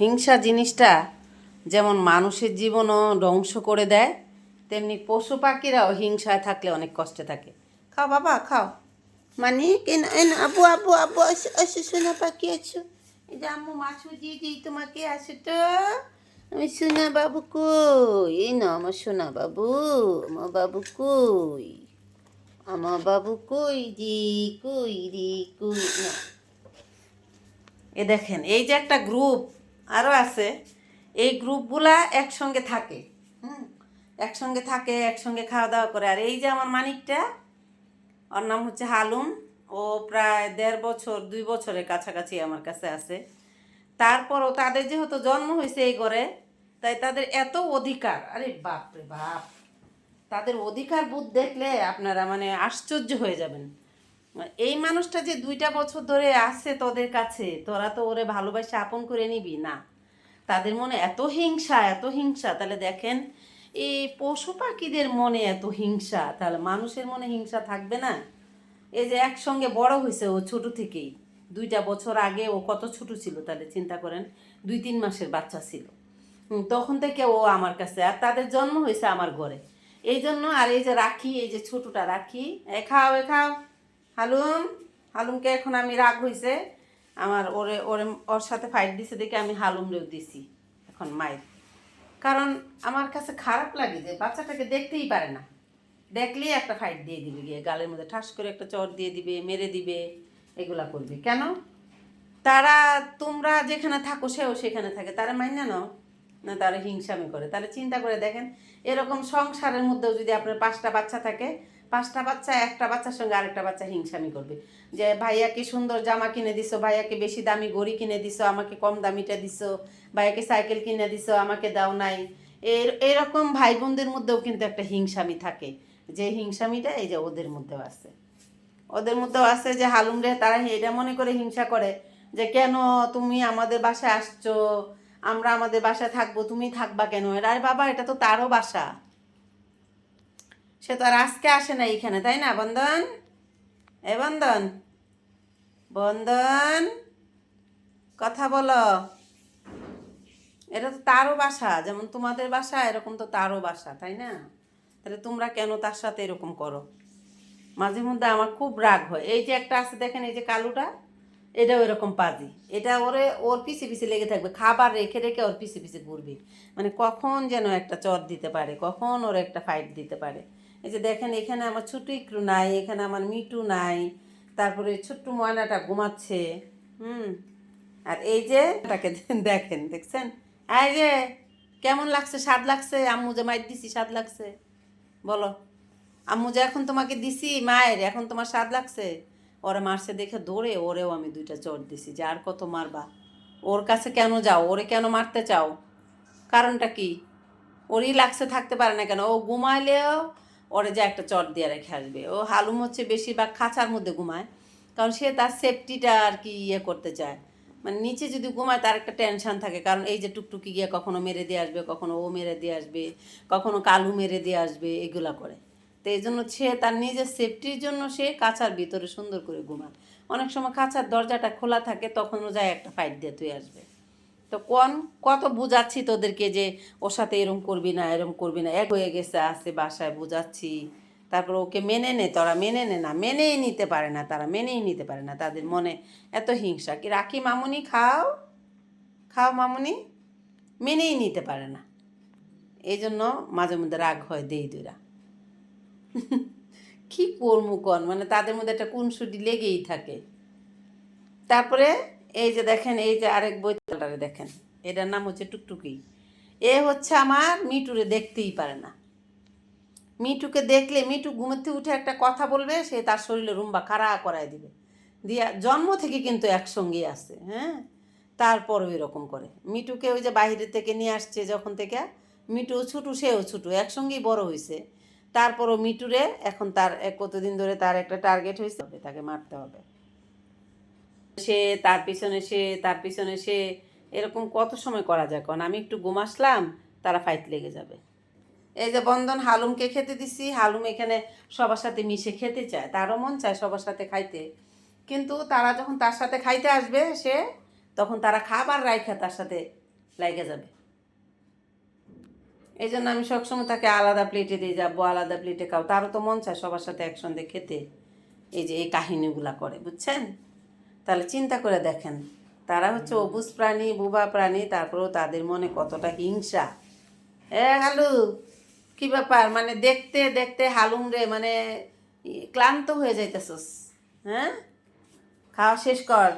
হিংসা জিনিসটা যেমন মানুষের জীবনও ধ্বংস করে দেয়, তেমনি পশু পাখিরাও হিংসায় থাকলে অনেক কষ্টে থাকে। খাও বাবা, খাও। মানে আবু আবু আবু, আসো সোনা পাখি আছো এই যে আম্মু মাছু দিয়ে দিই তোমাকে, আসো তো। আমি সোনা বাবু কই? এই না, আমার সোনা বাবু, আমার বাবু কই? আমার বাবু কই দি কই রে, কই না। এ দেখেন, এই যে একটা গ্রুপ আরও আছে। এই গ্রুপগুলা একসঙ্গে থাকে। হুম? একসঙ্গে থাকে, একসঙ্গে খাওয়া দাওয়া করে। আর এই যে আমার মানিকটা, ওর নাম হচ্ছে হালুম। ও প্রায় দেড় বছর, দুই বছরের কাছাকাছি আমার কাছে আছে। তারপরও তাদের যেহেতু জন্ম হয়েছে এই ঘরে, তাই তাদের এত অধিকার। আরে বাপ রে বাপ! তাদের অধিকার বোধ দেখলে আপনারা মানে আশ্চর্য হয়ে যাবেন। এই মানুষটা যে দুইটা বছর ধরে আছে তোদের কাছে, তোরা তো ওরে ভালোবাসে, আপন করে নিবি? না। তাদের মনে এত হিংসা এত হিংসা। তাহলে দেখেন, এই পশু পাখিদের মনে এত হিংসা। তাহলে মানুষের মনে হিংসা থাকবে না? এই যে একসঙ্গে বড় হয়েছে ও ছোট থেকেই। দুইটা বছর আগে ও কত ছোট ছিল, তাহলে চিন্তা করেন, দুই তিন মাসের বাচ্চা ছিল। তখন থেকে ও আমার কাছে, আর তাদের জন্ম হয়েছে আমার ঘরে। এই জন্য আর এই যে রাখি, এই যে ছোটটা রাখি, এ খাও এ খাও। হালুম, হালুমকে এখন আমি রাগ হয়েছে আমার ওরে ওরে, ওর সাথে ফাইট দিছে দেখে আমি হালুম হালুমরেও দিছি এখন মায়ের। কারণ আমার কাছে খারাপ লাগে যে বাচ্চাটাকে দেখতেই পারে না। দেখলেই একটা ফাইট দিয়ে দিবে, গিয়ে গালের মধ্যে ঠাস করে একটা চর দিয়ে দিবে, মেরে দিবে, এগুলা করবে। কেন? তারা, তোমরা যেখানে থাকো সেও সেখানে থাকে। তারা মাইনা নাও, না তারা হিংসামি করে। তাহলে চিন্তা করে দেখেন, এরকম সংসারের মধ্যেও যদি আপনার পাঁচটা বাচ্চা থাকে পাঁচটা বাচ্চা, একটা বাচ্চার সঙ্গে আরেকটা বাচ্চা হিংসামি করবে। যে ভাইয়াকে সুন্দর জামা কিনে দিছো, ভাইয়াকে বেশি দামি গড়ি কিনে দিছো, আমাকে কম দামিটা দিছো, ভাইয়াকে সাইকেল কিনে দিছো, আমাকে দাও নাই। এর, এরকম ভাই বোনদের মধ্যেও কিন্তু একটা হিংসামি থাকে। যে হিংসামিটা এই যে ওদের মধ্যেও আছে। ওদের মধ্যেও আছে যে, হালুম রে, তারা এটা মনে করে হিংসা করে যে, কেন তুমি আমাদের বাসায় আসছো? আমরা আমাদের বাসায় থাকব, তুমি থাকবা কেন? আরে বাবা, এটা তো তারও বাসা। সে তো আর আজকে আসে না এইখানে তাই না? বন্ধন এ বন্ধন বন্ধন কথা বলো। এটা তো তারও বাসা, যেমন তোমাদের বাসা, এরকম তো তারও বাসা, তাই না? তাহলে তোমরা কেন তার সাথে এরকম করো? মাঝে মধ্যে আমার খুব রাগ হয়। এই যে একটা আছে, দেখেন এই যে কালুটা, এটাও এরকম পাজি। এটা ওরে, ওর পিছে পিছে লেগে থাকবে। খাবার রেখে রেখে ওর পিছে পিছে ঘুরবে। মানে কখন যেন একটা চর দিতে পারে, কখন ওর একটা ফাইট দিতে পারে। এই যে দেখেন, এখানে আমার ছোট্ট একটু নাই, এখানে আমার মিটু নাই, তারপরে ছোট্ট ময়নাটা ঘুমাচ্ছে, হুম? আর এই যে, এটাকে দেখেন, দেখছেন? এই যে, কেমন লাগছে? স্বাদ লাগছে? আম্মু যে মায়ের দিছি, স্বাদ লাগছে? বলো। আম্মু যে এখন তোমাকে দিছি, মায়ের, এখন তোমার স্বাদ লাগছে? ওরা মারছে দেখে দৌড়ে, ওরেও আমি দুইটা চট দিছি, যে আর কত মারবা? ওর কাছে কেন যাও? ওরে কেন মারতে চাও? কারণটা কি? ওরই লাগছে, থাকতে পারে না কেন? ও ঘুমাইলেও ওরে যে একটা চট দিয়ে রেখে আসবে। ও হালুম হচ্ছে বেশিরভাগ খাঁচার মধ্যে ঘুমায়, কারণ সে তার সেফটিটা আর কি ইয়ে করতে চায়। মানে নিচে যদি ঘুমায় তার একটা টেনশন থাকে, কারণ এই যে টুকটুকি গিয়ে কখনো মেরে দিয়ে আসবে, কখনো ও মেরে দিয়ে আসবে, কখনো কালু মেরে দিয়ে আসবে, এগুলা করে। তো এই জন্য সে তার নিজের সেফটির জন্য সে কাঁচার ভিতরে সুন্দর করে ঘুমায়। অনেক সময় কাঁচার দরজাটা খোলা থাকে তখনও যায় একটা ফাইট দিয়ে তুই আসবে। তো কোন, কত বুঝাচ্ছি তোদেরকে যে ওর সাথে এরম করবি না, এরম করবি না। এক হয়ে গেছে আসে বাসায়, বুঝাচ্ছি। তারপর ওকে মেনে নে, তোরা মেনে নে না, মেনেই নিতে পারে না তারা, মেনেই নিতে পারে না তাদের মনে এত হিংসা। কি রাখি মামুনি? খাও খাও মামুনি, মেনেই নিতে পারে না। এই জন্য মাঝে মধ্যে রাগ হয় দেই দুরা কি করব কন? মানে তাদের মধ্যে একটা কুনসুটি লেগেই থাকে। তারপরে এই যে দেখেন, এই যে আরেক বইটারে দেখেন। এটার নাম হচ্ছে টুকটুকি। এ হচ্ছে আমার মিটুরে দেখতেই পারে না। মিটুকে দেখলে, মিটু ঘুমেতে উঠে একটা কথা বলবে, সে তার শরীরে রুম্বা খাড়া করায় দিবে। দিয়া জন্ম থেকে কিন্তু একসঙ্গেই আছে হ্যাঁ? তারপরও এরকম করে। মিটুকে ওই যে বাইরে থেকে নিয়ে আসছে যখন থেকে মিটু ছুটু, সেও ছুটু, একসঙ্গেই বড় হয়েছে তারপরও মিটুরে এখন তার কতদিন ধরে তার একটা টার্গেট হয়েছে তাকে মারতে হবে। সে তার পিছনে সে, তার পিছনে সে এরকম কত সময় করা যায়? কারণ আমি একটু ঘুম আসলাম, তারা ফাইট লেগে যাবে। এই যে বন্ধন, হালুমকে খেতে দিছি, হালুম এখানে সবার সাথে মিশে খেতে চায়, তারও মন চায় সবার সাথে খাইতে। কিন্তু তারা যখন তার সাথে খাইতে আসবে, সে তখন তারা খাবার রাইখা তার সাথে লাগে যাবে। এই জন্য আমি সবসময় তাকে আলাদা প্লেটে দিয়ে যাব, আলাদা প্লেটে খাও তারও তো মন চায় সবার সাথে একসঙ্গে খেতে। এই যে এই কাহিনীগুলা করে, বুঝছেন? তাহলে চিন্তা করে দেখেন। তারা হচ্ছে অবুজ প্রাণী বুবা প্রাণী তারপরেও তাদের মনে কতটা হিংসা। এ হালু কি ব্যাপার? মানে দেখতে দেখতে হালুম রে মানে ক্লান্ত হয়ে যাইতেছস হ্যাঁ? খাওয়া শেষ কর।